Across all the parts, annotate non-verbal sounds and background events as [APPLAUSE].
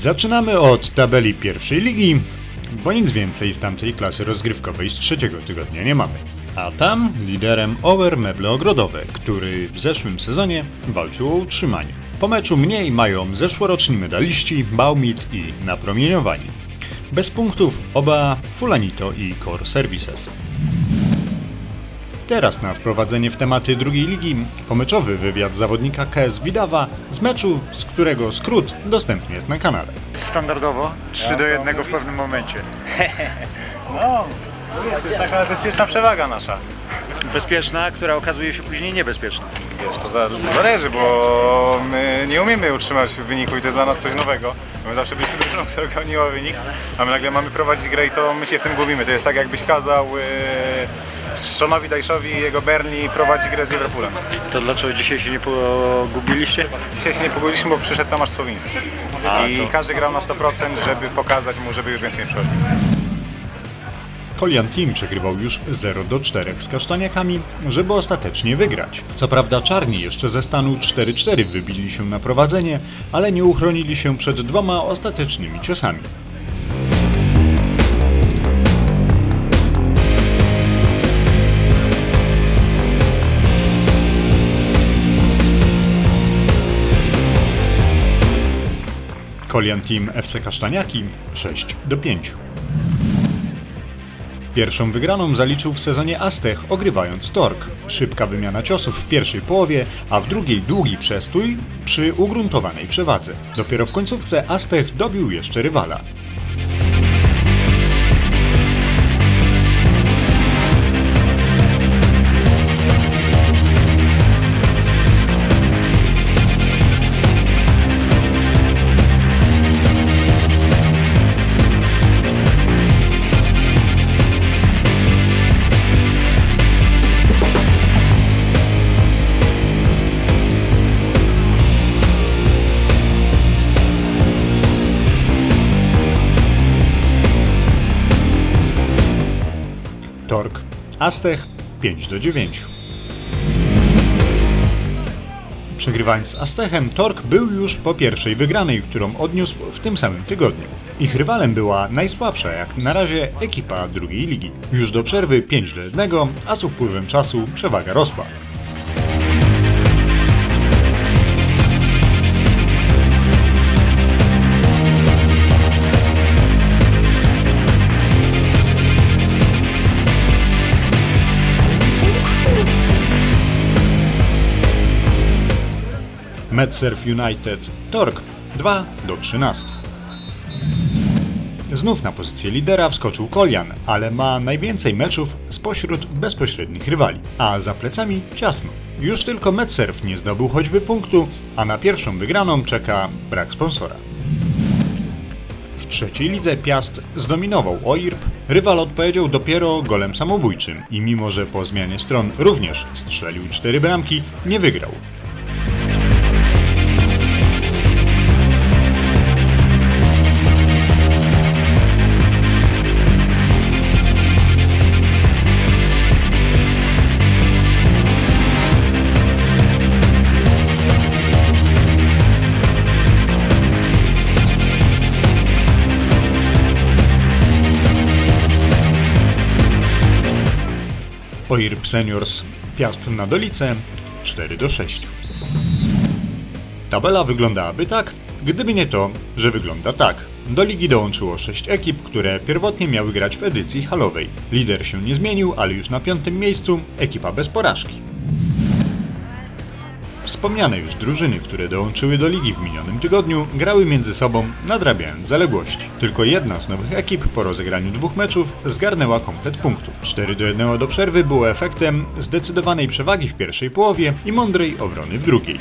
Zaczynamy od tabeli pierwszej ligi, bo nic więcej z tamtej klasy rozgrywkowej z trzeciego tygodnia nie mamy. A tam liderem Over Meble Ogrodowe, który w zeszłym sezonie walczył o utrzymanie. Po meczu mniej mają zeszłoroczni medaliści Baumit i Napromieniowani. Bez punktów oba Fulanito i Core Services. Teraz na wprowadzenie w tematy drugiej ligi pomeczowy wywiad zawodnika KS Widawa z meczu, z którego skrót dostępny jest na kanale. Standardowo 3 do 1 w pewnym momencie. [LAUGHS] No, jest, to jest taka bezpieczna przewaga nasza. Bezpieczna, która okazuje się później niebezpieczna. Wiesz, to za, zależy, bo my nie umiemy utrzymać wyniku i to jest dla nas coś nowego. My zawsze byliśmy drużyną, która goniła wynik, a my nagle mamy prowadzić grę i to my się w tym gubimy. To jest tak jakbyś kazał yy, Seanowi Dajszowi i jego Burnley prowadzić grę z Liverpoolem. To dlaczego dzisiaj się nie pogubiliście? Dzisiaj się nie pogodziliśmy, bo przyszedł Tomasz Słowiński. A, I to- każdy grał na 100%, żeby pokazać mu, żeby już więcej nie przychodził. Kolian Team przegrywał już 0 do 4 z kasztaniakami, żeby ostatecznie wygrać. Co prawda czarni jeszcze ze stanu 4-4 wybili się na prowadzenie, ale nie uchronili się przed dwoma ostatecznymi ciosami. Kolian Team FC Kasztaniaki 6 do 5. Pierwszą wygraną zaliczył w sezonie Astech, ogrywając Tork. Szybka wymiana ciosów w pierwszej połowie, a w drugiej długi przestój przy ugruntowanej przewadze. Dopiero w końcówce Astech dobił jeszcze rywala. Tork. Astech 5 do 9. Przegrywając z Astechem, Tork był już po pierwszej wygranej, którą odniósł w tym samym tygodniu. Ich rywalem była najsłabsza jak na razie ekipa drugiej ligi. Już do przerwy 5 do 1, a z upływem czasu przewaga rosła. MedSurf United Tork 2 do 13. Znów na pozycję lidera wskoczył Kolian, ale ma najwięcej meczów spośród bezpośrednich rywali, a za plecami ciasno. Już tylko MedSurf nie zdobył choćby punktu, a na pierwszą wygraną czeka brak sponsora. W trzeciej lidze Piast zdominował OIRP, rywal odpowiedział dopiero golem samobójczym i mimo, że po zmianie stron również strzelił cztery bramki, nie wygrał. OIRP Seniors Piast na Dolice 4 do 6. Tabela wyglądałaby tak, gdyby nie to, że wygląda tak. Do ligi dołączyło 6 ekip, które pierwotnie miały grać w edycji halowej. Lider się nie zmienił, ale już na piątym miejscu ekipa bez porażki. Wspomniane już drużyny, które dołączyły do ligi w minionym tygodniu, grały między sobą, nadrabiając zaległości. Tylko jedna z nowych ekip po rozegraniu dwóch meczów zgarnęła komplet punktów. 4 do 1 do przerwy było efektem zdecydowanej przewagi w pierwszej połowie i mądrej obrony w drugiej.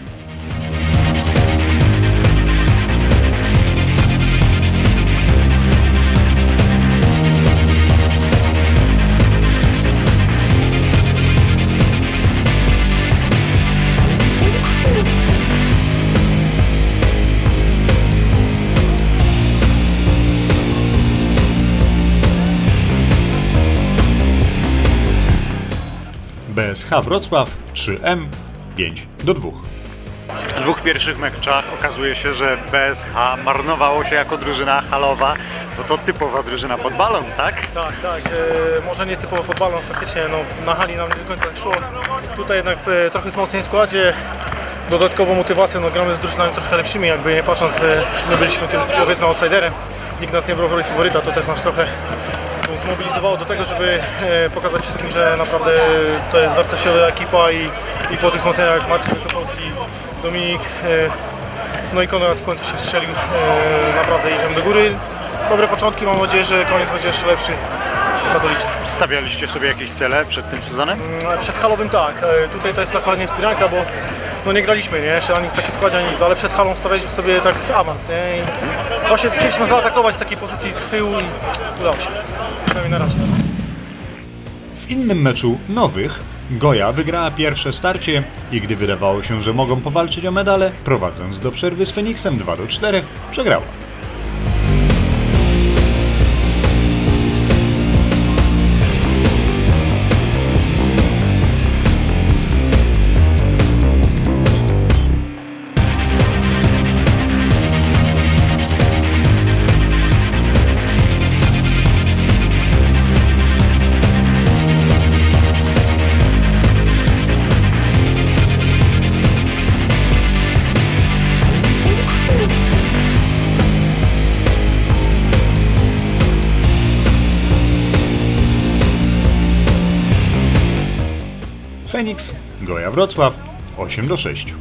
BSH Wrocław 3M 5 do 2. W dwóch pierwszych meczach okazuje się, że BSH marnowało się jako drużyna halowa, bo to typowa drużyna pod balon, tak? Tak, tak. E, może nie typowo pod balon, faktycznie no, na hali nam nie do końca tak szło. Tutaj jednak e, trochę wzmocnień w składzie. Dodatkową motywację, no gramy z drużynami trochę lepszymi, jakby nie patrząc, e, my byliśmy tym powiedzmy outsiderem. Nikt nas nie brał w roli faworyta, to też nas trochę zmobilizowało do tego, żeby e, pokazać wszystkim, że naprawdę to jest wartościowa ekipa i, i po tych wzmocnieniach jak Marcin Wykopolski, Dominik, e, no i Konrad w końcu się strzelił. E, naprawdę idziemy do góry. Dobre początki, mam nadzieję, że koniec będzie jeszcze lepszy. To liczę. Stawialiście sobie jakieś cele przed tym sezonem? Mm, Przed halowym tak, e, tutaj to jest taka niespodzianka, bo no nie graliśmy, nie, jeszcze ani w takiej składzie, ani nic, ale przed halą stawialiśmy sobie tak awans, nie, i właśnie chcieliśmy zaatakować z takiej pozycji z tyłu i udało się, przynajmniej na razie. W innym meczu nowych Goja wygrała pierwsze starcie i gdy wydawało się, że mogą powalczyć o medale, prowadząc do przerwy z Feniksem 2 do 4, przegrała. Feniks, Goja Wrocław 8 do 6.